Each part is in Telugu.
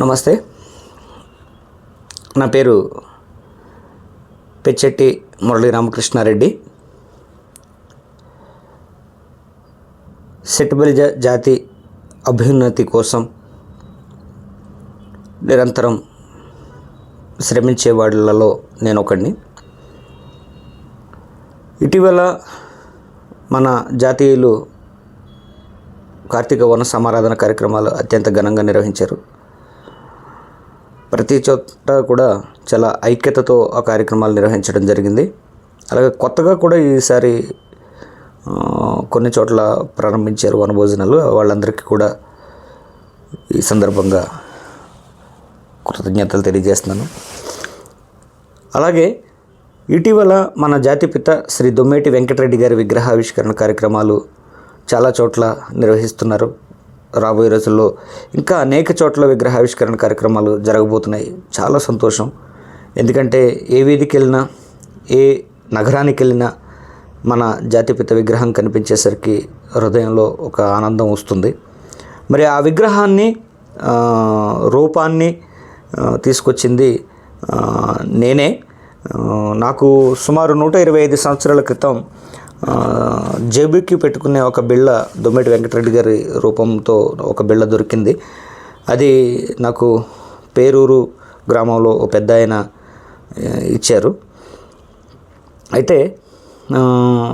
నమస్తే. నా పేరు పెచ్చెట్టి మురళీ రామకృష్ణారెడ్డి. సెట్బలిజ జాతి అభ్యున్నతి కోసం నిరంతరం శ్రమించే వాళ్ళలో నేను ఒకడిని ఇటీవల మన జాతీయులు కార్తీక వన సమారాధన కార్యక్రమాలు అత్యంత ఘనంగా నిర్వహించారు. ప్రతి చోట కూడా చాలా ఐక్యతతో ఆ కార్యక్రమాలు నిర్వహించడం జరిగింది. అలాగే కొత్తగా కూడా ఈసారి కొన్ని చోట్ల ప్రారంభించారు వనభోజనాలు వాళ్ళందరికీ కూడా ఈ సందర్భంగా కృతజ్ఞతలు తెలియజేస్తున్నాను. అలాగే ఇటీవల మన జాతిపిత శ్రీ దొమ్మేటి వెంకటరెడ్డి గారి విగ్రహావిష్కరణ కార్యక్రమాలు చాలా చోట్ల నిర్వహిస్తున్నారు. రాబోయే రోజుల్లో ఇంకా అనేక చోట్ల విగ్రహావిష్కరణ కార్యక్రమాలు జరగబోతున్నాయి. చాలా సంతోషం. ఎందుకంటే ఏ వీధికి వెళ్ళినా ఏ నగరానికి వెళ్ళినా మన జాతిపిత విగ్రహం కనిపించేసరికి హృదయంలో ఒక ఆనందం వస్తుంది. మరి ఆ విగ్రహాన్ని రూపాన్ని తీసుకొచ్చింది నేనే. నాకు సుమారు నూట ఇరవై ఐదు సంవత్సరాల క్రితం జేబుకి పెట్టుకునే ఒక బిళ్ళ దొమ్మెటి వెంకటరెడ్డి గారి రూపంతో ఒక బిళ్ళ దొరికింది. అది నాకు పేరూరు గ్రామంలో ఒక పెద్ద ఆయన ఇచ్చారు. అయితే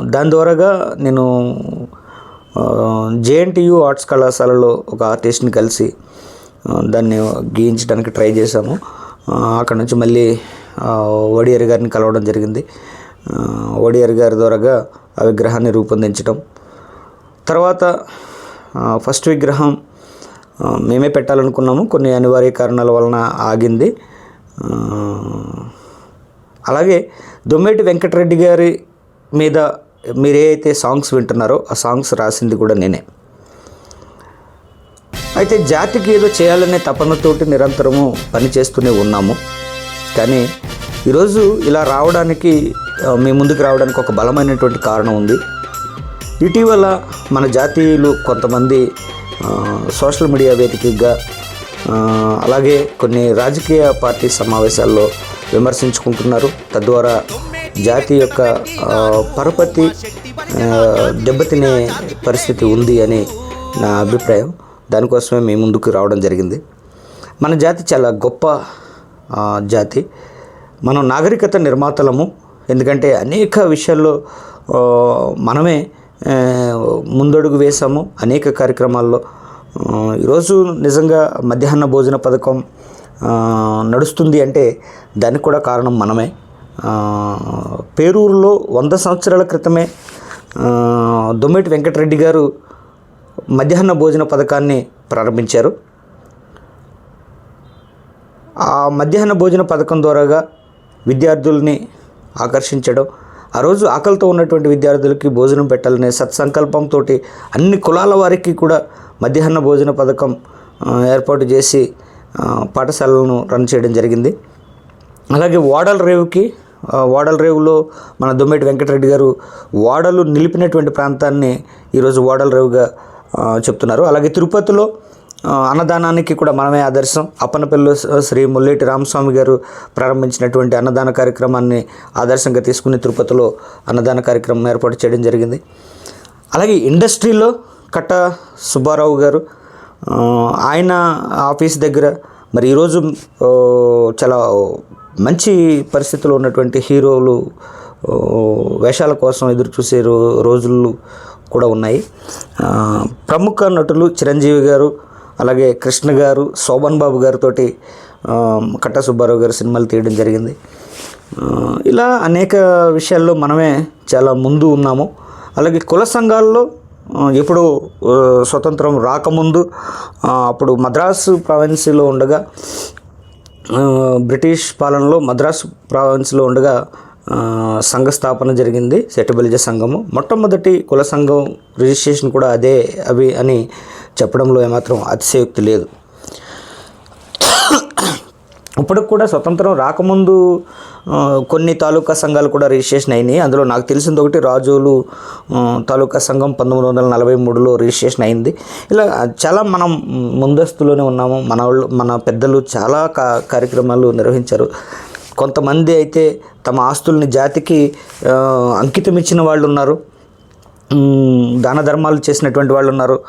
దాని ద్వారాగా నేను జేఎన్టీయు ఆర్ట్స్ కళాశాలలో ఒక ఆర్టిస్ట్ని కలిసి దాన్ని గీయించడానికి ట్రై చేశాము. అక్కడ నుంచి మళ్ళీ ఆ, గారిని కలవడం జరిగింది. ఆ, గారి ద్వారాగా ఆ విగ్రహాన్ని రూపొందించడం తర్వాత ఫస్ట్ విగ్రహం మేమే పెట్టాలనుకున్నాము. కొన్ని అనివార్య కారణాల వలన ఆగింది. అలాగే దొమ్మేటి వెంకటరెడ్డి గారి మీద మీరు అయితే సాంగ్స్ వింటున్నారో ఆ సాంగ్స్ రాసింది కూడా నేనే. అయితే జాతికి ఏదో చేయాలనే తపనతోటి నిరంతరము పనిచేస్తూనే ఉన్నాము. కానీ ఈరోజు ఇలా రావడానికి మీ ముందుకు రావడానికి ఒక బలమైనటువంటి కారణం ఉంది. ఇటీవల మన జాతీయులు కొంతమంది సోషల్ మీడియా వేదికగా అలాగే కొన్ని రాజకీయ పార్టీ సమావేశాల్లో విమర్శించుకుంటున్నారు. తద్వారా జాతి యొక్క పరపతి దెబ్బతినే పరిస్థితి ఉంది అని నా అభిప్రాయం. దానికోసమే మీ ముందుకు రావడం జరిగింది. మన జాతి చాలా గొప్ప జాతి. మనం నాగరికత నిర్మాతలము ఎందుకంటే అనేక విషయాల్లో మనమే ముందడుగు వేసాము అనేక కార్యక్రమాల్లో. ఈరోజు నిజంగా మధ్యాహ్న భోజన పథకం నడుస్తుంది అంటే దానికి కూడా కారణం మనమే. పేరూరులో వంద సంవత్సరాల క్రితమే దొమ్మెటి దొమ్మేటి వెంకటరెడ్డి గారు మధ్యాహ్న భోజన పథకాన్ని ప్రారంభించారు. ఆ మధ్యాహ్న భోజన పథకం ద్వారాగా విద్యార్థుల్ని ఆకర్షించడం. ఆ రోజు ఆకలితో ఉన్నటువంటి విద్యార్థులకి భోజనం పెట్టాలనే సత్సంకల్పంతో అన్ని కులాల వారికి కూడా మధ్యాహ్న భోజన పథకం ఏర్పాటు చేసి పాఠశాలను రన్ చేయడం జరిగింది. అలాగే ఓడల రేవుకి ఓడల రేవులో మన దొమ్మేటి వెంకటరెడ్డి గారు ఓడలు నిలిపినటువంటి ప్రాంతాన్ని ఈరోజు ఓడల రేవుగా చెప్తున్నారు. అలాగే తిరుపతిలో అన్నదానానికి కూడా మనమే ఆదర్శం. అప్పనపల్లి శ్రీ ముల్లేటి రామస్వామి గారు ప్రారంభించినటువంటి అన్నదాన కార్యక్రమాన్ని ఆదర్శంగా తీసుకుని తిరుపతిలో అన్నదాన కార్యక్రమం ఏర్పాటు చేయడం జరిగింది. అలాగే ఇండస్ట్రీలో కట్ట సుబ్బారావు గారు ఆయన ఆఫీస్ దగ్గర మరి ఈరోజు చాలా మంచి పరిస్థితిలో ఉన్నటువంటి హీరోలు వేషాల కోసం ఎదురు చూసే రో రోజులు కూడా ఉన్నాయి. ప్రముఖ నటులు చిరంజీవి గారు అలాగే కృష్ణ గారు శోభన్ బాబు గారితో కట్ట సుబ్బారావు గారు సినిమాలు తీయడం జరిగింది. ఇలా అనేక విషయాల్లో మనమే చాలా ముందు ఉన్నాము. అలాగే కుల సంఘాల్లో ఇప్పుడు ఎప్పుడు స్వతంత్రం రాకముందు అప్పుడు మద్రాసు ప్రావిన్సీలో ఉండగా బ్రిటిష్ పాలనలో మద్రాసు ప్రావిన్స్లో ఉండగా సంఘ స్థాపన జరిగింది సెటబలిజ సంఘము. మొట్టమొదటి కుల సంఘం రిజిస్ట్రేషన్ కూడా అదే అవి అని చెప్పడంలో ఏమాత్రం అతిశయోక్తి లేదు. ఇప్పటికి కూడా స్వతంత్రం రాకముందు కొన్ని తాలూకా సంఘాలు కూడా రిజిస్ట్రేషన్ అయినాయి. అందులో నాకు తెలిసింది ఒకటి రాజోలు తాలూకా సంఘం పంతొమ్మిది వందల నలభై మూడులో రిజిస్ట్రేషన్ అయింది. ఇలా చాలా మనం ముందస్తులోనే ఉన్నాము. మన వాళ్ళు మన పెద్దలు చాలా కా కార్యక్రమాలు నిర్వహించారు. కొంతమంది అయితే తమ ఆస్తుల్ని జాతికి అంకితం ఇచ్చిన వాళ్ళు ఉన్నారు. దాన ధర్మాలు చేసినటువంటి వాళ్ళు ఉన్నారు.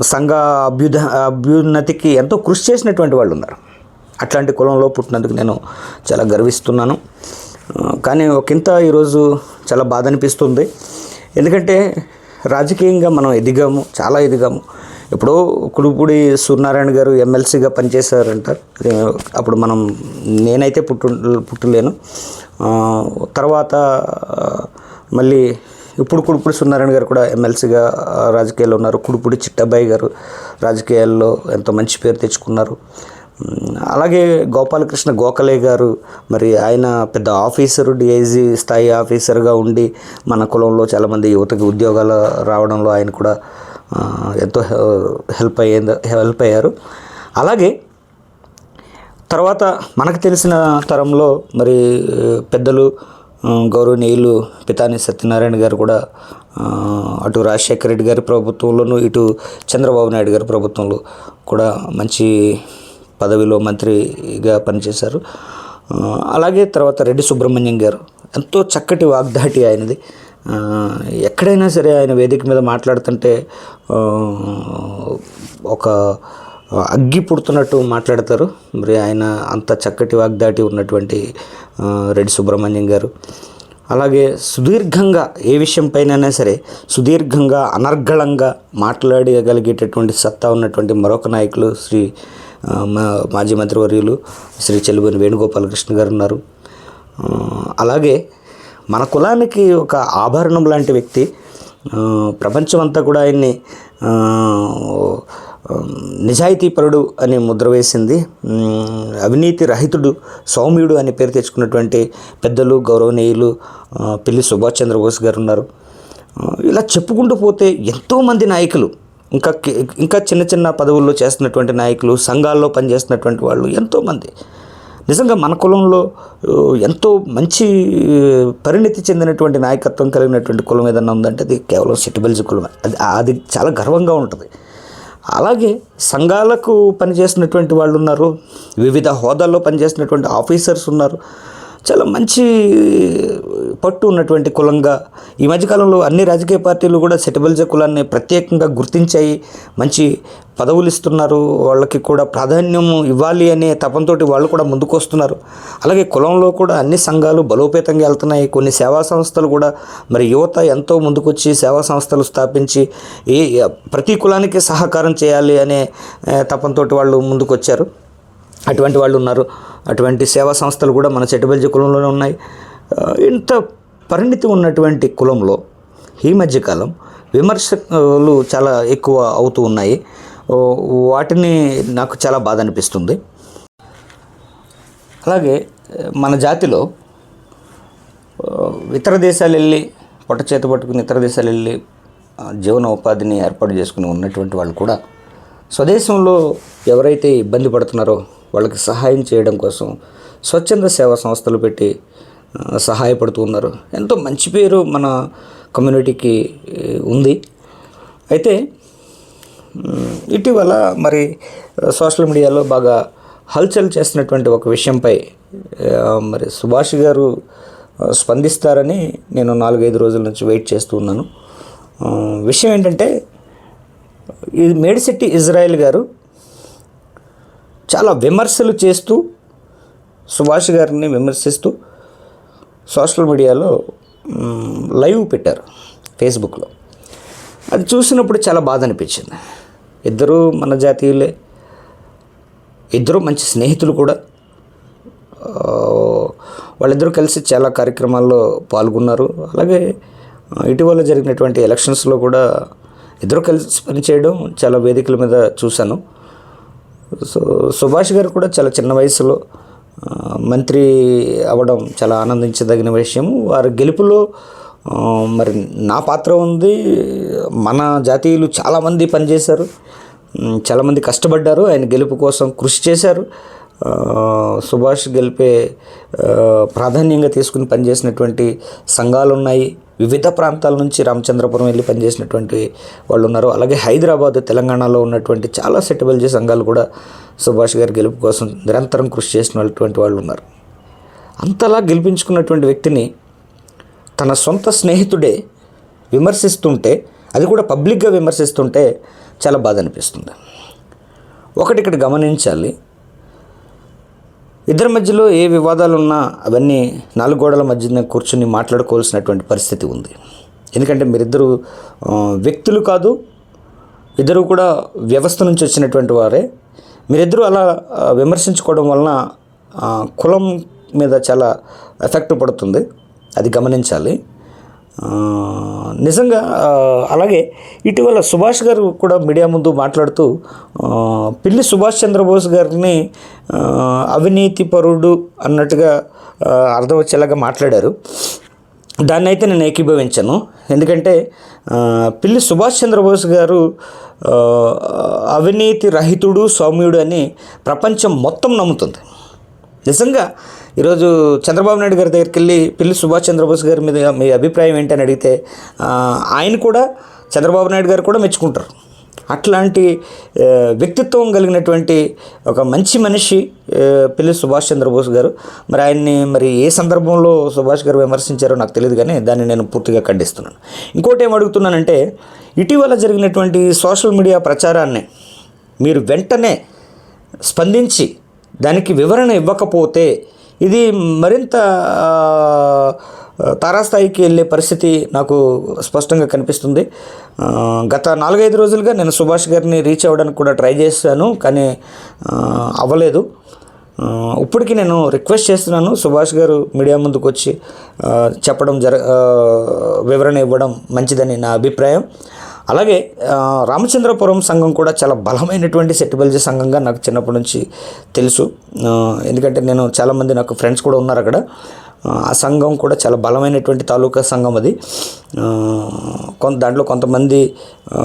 సంఘ అభ్యుద అభ్యున్నతికి ఎంతో కృషి చేసినటువంటి వాళ్ళు ఉన్నారు. అట్లాంటి కులంలో పుట్టినందుకు నేను చాలా గర్విస్తున్నాను. కానీ ఒకంత ఈరోజు చాలా బాధ అనిపిస్తుంది. ఎందుకంటే రాజకీయంగా మనం ఎదిగాము చాలా ఎదిగాము. ఎప్పుడో కుడుపూడి సూర్యనారాయణ గారు ఎమ్మెల్సీగా పనిచేశారంట. అప్పుడు మనం నేనైతే పుట్టు పుట్టలేను. తర్వాత మళ్ళీ ఇప్పుడు కుడుపుడి సున్నారాయణ గారు కూడా ఎమ్మెల్సీగా రాజకీయాల్లో ఉన్నారు. కుడుపుడి చిట్టబాయి గారు రాజకీయాల్లో ఎంతో మంచి పేరు తెచ్చుకున్నారు. అలాగే గోపాలకృష్ణ గోఖలే గారు మరి ఆయన పెద్ద ఆఫీసరు డిఐజీ స్థాయి ఆఫీసర్గా ఉండి మన కులంలో చాలామంది యువతకి ఉద్యోగాలు రావడంలో ఆయన కూడా ఎంతో హె- హెల్ప్ అయ్యింది హెల్ప్ అయ్యారు. అలాగే తర్వాత మనకు తెలిసిన తరంలో మరి పెద్దలు గౌరవనీయులు పితాని సత్యనారాయణ గారు కూడా అటు రాజశేఖర రెడ్డి గారి ప్రభుత్వంలోనూ ఇటు చంద్రబాబు నాయుడు గారి ప్రభుత్వంలో కూడా మంచి పదవిలో మంత్రిగా పనిచేశారు. అలాగే తర్వాత రెడ్డి సుబ్రహ్మణ్యం గారు ఎంతో చక్కటి వాగ్దాటి ఆయనది. ఎక్కడైనా సరే ఆయన వేదిక మీద మాట్లాడుతుంటే ఒక అగ్గి పుడుతున్నట్టు మాట్లాడతారు. మరి ఆయన అంత చక్కటి వాగ్దాటి ఉన్నటువంటి రెడ్డి సుబ్రహ్మణ్యం గారు. అలాగే సుదీర్ఘంగా ఏ విషయంపైనైనా సరే సుదీర్ఘంగా అనర్గళంగా మాట్లాడగలిగేటటువంటి సత్తా ఉన్నటువంటి మరొక నాయకులు శ్రీ మాజీ మంత్రి మాజీ మంత్రివర్యులు శ్రీ చెల్లుబోని వేణుగోపాలకృష్ణ గారు ఉన్నారు. అలాగే మన కులానికి ఒక ఆభరణం లాంటి వ్యక్తి ప్రపంచం ప్రపంచమంతా కూడా ఆయన్ని నిజాయితీపరుడు అని ముద్ర వేసింది. అవినీతి రహితుడు సౌమ్యుడు అనే పేరు తెచ్చుకున్నటువంటి పెద్దలు గౌరవనీయులు పిల్లి సుభాష్ చంద్రబోస్ గారు ఉన్నారు. ఇలా చెప్పుకుంటూ పోతే ఎంతోమంది నాయకులు ఇంకా ఇంకా చిన్న చిన్న పదవుల్లో చేస్తున్నటువంటి నాయకులు సంఘాల్లో పనిచేస్తున్నటువంటి వాళ్ళు ఎంతోమంది నిజంగా మన కులంలో ఎంతో మంచి పరిణితి చెందినటువంటి నాయకత్వం కలిగినటువంటి కులం ఏదన్నా ఉందంటే అది కేవలం సిటిబల్జీ కులం అది అది చాలా గర్వంగా ఉంటుంది. అలాగే సంఘాలకు పనిచేసినటువంటి వాళ్ళు ఉన్నారు వివిధ హోదాల్లో పనిచేసినటువంటి ఆఫీసర్స్ ఉన్నారు. చాలా మంచి పట్టు ఉన్నటువంటి కులంగా ఈ మధ్యకాలంలో అన్ని రాజకీయ పార్టీలు కూడా సెటబల్జ కులాన్ని ప్రత్యేకంగా గుర్తించాయి. మంచి పదవులు ఇస్తున్నారు. వాళ్ళకి కూడా ప్రాధాన్యం ఇవ్వాలి అనే తపంతోటి వాళ్ళు కూడా ముందుకు వస్తున్నారు అలాగే కులంలో కూడా అన్ని సంఘాలు బలోపేతంగా వెళ్తున్నాయి. కొన్ని సేవా సంస్థలు కూడా మరి యువత ఎంతో ముందుకొచ్చి సేవా సంస్థలు స్థాపించి ఏ ప్రతి కులానికి సహకారం చేయాలి అనే తపంతో తపంతోటి వాళ్ళు ముందుకొచ్చారు. అటువంటి వాళ్ళు ఉన్నారు. అటువంటి సేవా సంస్థలు కూడా మన చెట్టుబల్జి కులంలోనే ఉన్నాయి. ఇంత పరిణితి ఉన్నటువంటి కులంలో ఈ మధ్యకాలం విమర్శలు చాలా ఎక్కువ అవుతూ ఉన్నాయి. వాటిని నాకు చాలా బాధ అనిపిస్తుంది. అలాగే మన జాతిలో ఇతర దేశాలు వెళ్ళి పొట్ట చేత పట్టుకుని ఇతర దేశాలు వెళ్ళి జీవనోపాధిని జీవన ఉపాధిని ఏర్పాటు చేసుకుని ఉన్నటువంటి వాళ్ళు కూడా స్వదేశంలో ఎవరైతే ఇబ్బంది పడుతున్నారో వాళ్ళకి సహాయం చేయడం కోసం స్వచ్ఛంద సేవా సంస్థలు పెట్టి సహాయపడుతూ ఉన్నారు. ఎంతో మంచి పేరు మన కమ్యూనిటీకి ఉంది. అయితే ఇటీవల మరి సోషల్ మీడియాలో బాగా హల్చల్ చేస్తున్నటువంటి ఒక విషయంపై మరి సుభాష్ గారు స్పందిస్తారని నేను నాలుగైదు రోజుల నుంచి వెయిట్ చేస్తూ ఉన్నాను. విషయం ఏంటంటే ఈ మేడిశెట్టి ఇజ్రాయెల్ గారు చాలా విమర్శలు చేస్తూ సుభాష్ గారిని విమర్శిస్తూ సోషల్ మీడియాలో లైవ్ పెట్టారు ఫేస్బుక్లో. అది చూసినప్పుడు చాలా బాధ అనిపించింది. ఇద్దరు మన జాతీయులే ఇద్దరు మంచి స్నేహితులు కూడా. వాళ్ళిద్దరూ కలిసి చాలా కార్యక్రమాల్లో పాల్గొన్నారు. అలాగే ఇటీవల జరిగినటువంటి ఎలక్షన్స్లో కూడా ఇద్దరు కలిసి పనిచేయడం చాలా వేదికల మీద చూశాను. సో సుభాష్ గారు కూడా చాలా చిన్న వయసులో మంత్రి అవ్వడం చాలా ఆనందించదగిన విషయం. వారి గెలుపులో మరి నా పాత్ర ఉంది. మన జాతీయులు చాలామంది పనిచేశారు. చాలామంది కష్టపడ్డారు. ఆయన గెలుపు కోసం కృషి చేశారు. సుభాష్ గెలిపే ప్రాధాన్యంగా తీసుకుని పనిచేసినటువంటి సంఘాలు ఉన్నాయి వివిధ ప్రాంతాల నుంచి రామచంద్రపురం వెళ్ళి పనిచేసినటువంటి వాళ్ళు ఉన్నారు. అలాగే హైదరాబాద్ తెలంగాణలో ఉన్నటువంటి చాలా సెటిబల్జీ సంఘాలు కూడా సుభాష్ గారి గెలుపు కోసం నిరంతరం కృషి చేసినటువంటి వాళ్ళు ఉన్నారు. అంతలా గెలిపించుకున్నటువంటి వ్యక్తిని తన సొంత స్నేహితుడే విమర్శిస్తుంటే అది కూడా పబ్లిక్గా విమర్శిస్తుంటే చాలా బాధ అనిపిస్తుంది. ఒకటి ఇక్కడ గమనించాలి ఇద్దరి మధ్యలో ఏ వివాదాలు ఉన్నా అవన్నీ నాలుగు గోడల మధ్యన కూర్చుని మాట్లాడుకోవాల్సినటువంటి పరిస్థితి ఉంది. ఎందుకంటే మీరిద్దరు వ్యక్తులు కాదు ఇద్దరు కూడా వ్యవస్థ నుంచి వచ్చినటువంటి వారే. మీరిద్దరూ అలా విమర్శించుకోవడం వలన కులం మీద చాలా ఎఫెక్ట్ పడుతుంది. అది గమనించాలి. నిజంగా అలాగే ఇటీవల సుభాష్ గారు కూడా మీడియా ముందు మాట్లాడుతూ పిల్లి సుభాష్ చంద్రబోస్ గారిని అవినీతి పరుడు అన్నట్టుగా అర్థం వచ్చేలాగా మాట్లాడారు. దాన్ని అయితే నేను ఏకీభవించను. ఎందుకంటే పిల్లి సుభాష్ చంద్రబోస్ గారు అవినీతి రహితుడు సౌమ్యుడు అని ప్రపంచం మొత్తం నమ్ముతుంది. నిజంగా ఈరోజు చంద్రబాబు నాయుడు గారి దగ్గరికి వెళ్ళి పిల్లి సుభాష్ చంద్రబోస్ గారి మీద మీ అభిప్రాయం ఏంటని అడిగితే ఆయన కూడా చంద్రబాబు నాయుడు గారు కూడా మెచ్చుకుంటారు. అట్లాంటి వ్యక్తిత్వం కలిగినటువంటి ఒక మంచి మనిషి పిల్లి సుభాష్ చంద్రబోస్ గారు. మరి ఆయన్ని మరి ఏ సందర్భంలో సుభాష్ గారు విమర్శించారో నాకు తెలియదు కానీ దాన్ని నేను పూర్తిగా ఖండిస్తున్నాను. ఇంకోటి ఏం అడుగుతున్నానంటే ఇటీవల జరిగినటువంటి సోషల్ మీడియా ప్రచారాన్ని మీరు వెంటనే స్పందించి దానికి వివరణ ఇవ్వకపోతే ఇది మరింత తారాస్థాయికి వెళ్ళే పరిస్థితి నాకు స్పష్టంగా కనిపిస్తుంది. గత నాలుగైదు రోజులుగా నేను సుభాష్ గారిని రీచ్ అవ్వడానికి కూడా ట్రై చేశాను కానీ అవ్వలేదు. ఇప్పటికి ఇప్పటికీ నేను రిక్వెస్ట్ చేస్తున్నాను సుభాష్ గారు మీడియా ముందుకు వచ్చి చెప్పడం జర వివరణ ఇవ్వడం మంచిదని నా అభిప్రాయం. అలాగే రామచంద్రపురం సంఘం కూడా చాలా బలమైనటువంటి సెటిబల్జీ సంఘంగా నాకు చిన్నప్పటి నుంచి తెలుసు. ఎందుకంటే నేను చాలామంది నాకు ఫ్రెండ్స్ కూడా ఉన్నారు అక్కడ. ఆ, సంఘం కూడా చాలా బలమైనటువంటి తాలూకా సంఘం అది. కొంత దాంట్లో కొంతమంది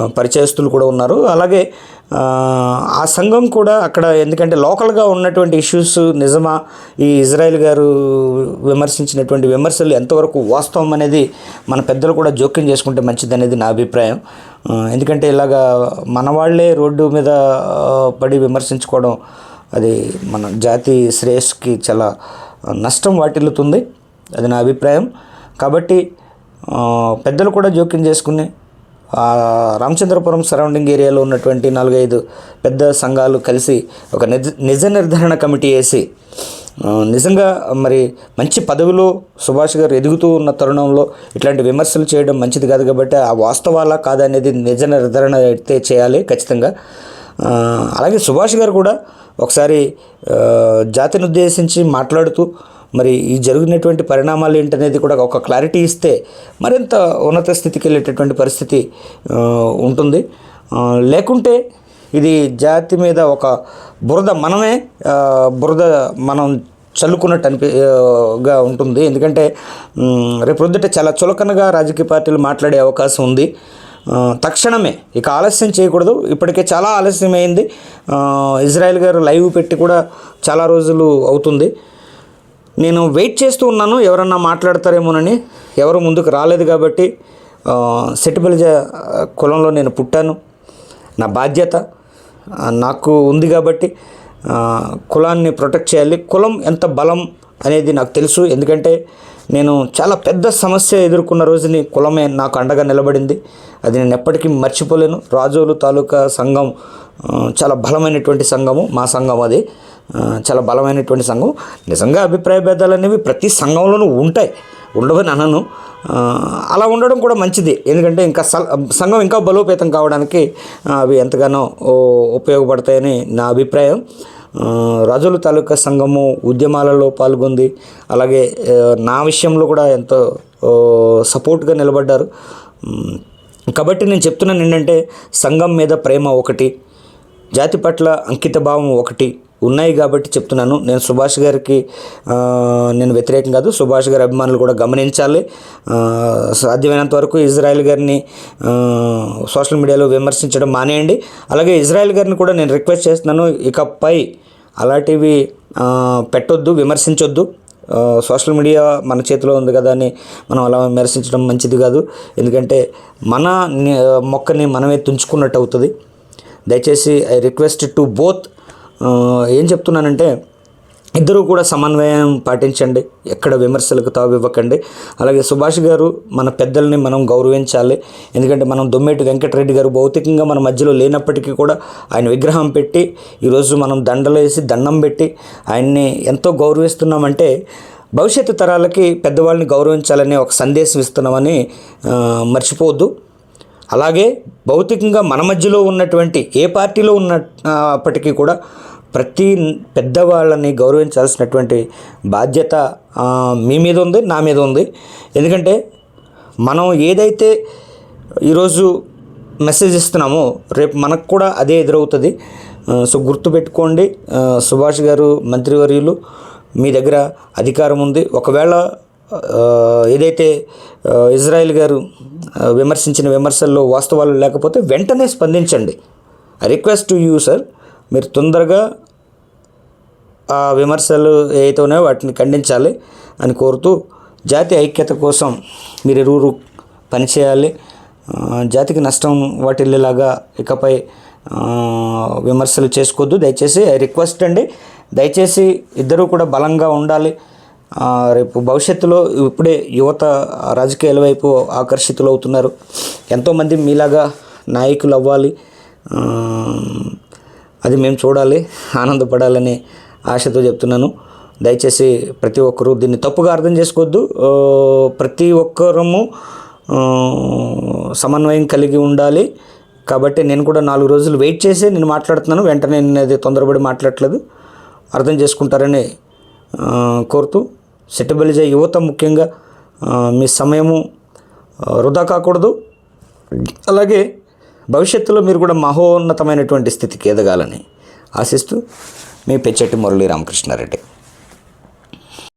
పరిచయస్తులు కూడా ఉన్నారు. అలాగే ఆ, సంఘం కూడా అక్కడ ఎందుకంటే లోకల్గా ఉన్నటువంటి ఇష్యూస్ నిజమా? ఈ ఇజ్రాయెల్ గారు విమర్శించినటువంటి విమర్శలు ఎంతవరకు వాస్తవం అనేది మన పెద్దలు కూడా జోక్యం చేసుకుంటే మంచిది అనేది నా అభిప్రాయం. ఎందుకంటే ఇలాగా మన వాళ్ళే రోడ్డు మీద పడి విమర్శించుకోవడం అది మన జాతి శ్రేయస్కి చాలా నష్టం వాటిల్లుతుంది. అది నా అభిప్రాయం. కాబట్టి పెద్దలు కూడా జోక్యం చేసుకుని రామచంద్రపురం సరౌండింగ్ ఏరియాలో ఉన్నటువంటి నాలుగైదు పెద్ద సంఘాలు కలిసి ఒక నిజ నిజ నిర్ధారణ కమిటీ వేసి నిజంగా మరి మంచి పదవిలో సుభాష్ గారు ఎదుగుతూ ఉన్న తరుణంలో ఇట్లాంటి విమర్శలు చేయడం మంచిది కాదు కాబట్టి ఆ వాస్తవాలా కాదనేది నిజ నిర్ధారణ అయితే చేయాలి ఖచ్చితంగా. అలాగే సుభాష్ గారు కూడా ఒకసారి జాతిని ఉద్దేశించి మాట్లాడుతూ మరి ఈ జరిగినటువంటి పరిణామాలు ఏంటనేది కూడా ఒక క్లారిటీ ఇస్తే మరింత ఉన్నత స్థితికి వెళ్ళేటటువంటి పరిస్థితి ఉంటుంది. లేకుంటే ఇది జాతి మీద ఒక బురద మనమే బురద మనం చల్లుకున్నట్టు అనిపి గా ఉంటుంది. ఎందుకంటే రేపొద్దుట రేపు చాలా చులకనగా రాజకీయ పార్టీలు మాట్లాడే అవకాశం ఉంది. తక్షణమే ఇక ఆలస్యం చేయకూడదు. ఇప్పటికే చాలా ఆలస్యమైంది. అయింది ఇజ్రాయెల్ గారు లైవ్ పెట్టి కూడా చాలా రోజులు అవుతుంది. నేను వెయిట్ చేస్తూ ఉన్నాను ఎవరన్నా మాట్లాడతారేమోనని. ఎవరు ముందుకు రాలేదు కాబట్టి సెటిబలిజ కులంలో నేను పుట్టాను. నా బాధ్యత నాకు ఉంది కాబట్టి కులాన్ని ప్రొటెక్ట్ చేయాలి. కులం ఎంత బలం అనేది నాకు తెలుసు. ఎందుకంటే నేను చాలా పెద్ద సమస్య ఎదుర్కొన్న రోజుని కులమే నాకు అండగా నిలబడింది. అది నేను ఎప్పటికీ మర్చిపోలేను. రాజోలు తాలూకా సంఘం చాలా బలమైనటువంటి సంఘము మా సంఘం అది. చాలా బలమైనటువంటి సంఘం నిజంగా అభిప్రాయ భేదాలు అనేవి ప్రతి సంఘంలోనూ ఉంటాయి. ఉండవని అనను. అలా ఉండడం కూడా మంచిది. ఎందుకంటే ఇంకా సంఘం ఇంకా బలోపేతం కావడానికి అవి ఎంతగానో ఉపయోగపడతాయని నా అభిప్రాయం. రజుల తాలూకా సంఘము ఉద్యమాలలో పాల్గొంది. అలాగే నా విషయంలో కూడా ఎంతో సపోర్ట్గా నిలబడ్డారు. కాబట్టి నేను చెప్తున్నాను ఏంటంటే సంఘం మీద ప్రేమ ఒకటి జాతి పట్ల అంకిత భావం ఒకటి ఉన్నాయి కాబట్టి చెప్తున్నాను. నేను సుభాష్ గారికి నేను వ్యతిరేకం కాదు సుభాష్ గారి అభిమానులు కూడా గమనించాలి. సాధ్యమైనంత వరకు ఇజ్రాయెల్ గారిని సోషల్ మీడియాలో విమర్శించడం మానేయండి. అలాగే ఇజ్రాయెల్ గారిని కూడా నేను రిక్వెస్ట్ చేస్తున్నాను. ఇకపై అలాంటివి పెట్టొద్దు విమర్శించొద్దు. సోషల్ మీడియా మన చేతిలో ఉంది కదా అని మనం అలా విమర్శించడం మంచిది కాదు. ఎందుకంటే మన మొక్కని మనమే తుంచుకున్నట్టు అవుతుంది. దయచేసి ఐ రిక్వెస్ట్ టు బోత్ ఏం చెప్తున్నానంటే ఇద్దరూ కూడా సమన్వయం పాటించండి ఎక్కడ విమర్శలకు తావివ్వకండి అలాగే సుభాష్ గారు మన పెద్దల్ని మనం గౌరవించాలి ఎందుకంటే మనం దొమ్మేటి వెంకటరెడ్డి గారు భౌతికంగా మన మధ్యలో లేనప్పటికీ కూడా ఆయన విగ్రహం పెట్టి ఈరోజు మనం దండలేసి దండం పెట్టి ఆయన్ని ఎంతో గౌరవిస్తున్నామంటే భవిష్యత్తు తరాలకి పెద్దవాళ్ళని గౌరవించాలనే ఒక సందేశం ఇస్తున్నామని మర్చిపోవద్దు. అలాగే భౌతికంగా మన మధ్యలో ఉన్నటువంటి ఏ పార్టీలో ఉన్నప్పటికీ కూడా ప్రతి పెద్దవాళ్ళని గౌరవించాల్సినటువంటి బాధ్యత మీ మీద ఉంది నా మీద ఉంది. ఎందుకంటే మనం ఏదైతే ఈరోజు మెసేజ్ ఇస్తున్నామో రేపు మనకు కూడా అదే ఎదురవుతుంది. సో గుర్తుపెట్టుకోండి సుభాష్ గారు మంత్రివర్యులు మీ దగ్గర అధికారం ఉంది. ఒకవేళ ఏదైతే ఇజ్రాయెల్ గారు విమర్శించిన విమర్శల్లో వాస్తవాలు లేకపోతే వెంటనే స్పందించండి. I request to you sir మీరు తొందరగా ఆ విమర్శలు ఏవైతే ఉన్నాయో వాటిని ఖండించాలి అని కోరుతూ జాతి ఐక్యత కోసం మీరు ఇరువురు పనిచేయాలి జాతికి నష్టం వాటిల్లేలాగా ఇకపై విమర్శలు చేసుకోవద్దు. దయచేసి రిక్వెస్ట్ అండి దయచేసి ఇద్దరూ కూడా బలంగా ఉండాలి. రేపు భవిష్యత్తులో ఇప్పుడే యువత రాజకీయాల వైపు ఆకర్షితులు అవుతున్నారు ఎంతోమంది మీలాగా నాయకులు అవ్వాలి అది మేము చూడాలి ఆనందపడాలని ఆశతో చెప్తున్నాను. దయచేసి ప్రతి ఒక్కరూ దీన్ని తప్పుగా అర్థం చేసుకోవద్దు. ప్రతి ఒక్కరము సమన్వయం కలిగి ఉండాలి. కాబట్టి నేను కూడా నాలుగు రోజులు వెయిట్ చేసి నేను మాట్లాడుతున్నాను. వెంటనే నేను అది తొందరపడి మాట్లాడట్లేదు. అర్థం చేసుకుంటారని కోరుతూ సెటబలిజే యువత ముఖ్యంగా మీ సమయము వృధా కాకూడదు. అలాగే భవిష్యత్తులో మీరు కూడా మహోన్నతమైనటువంటి స్థితికి ఎదగాలని ఆశిస్తూ మీ పెచ్చటి మురళీ రామకృష్ణారెడ్డి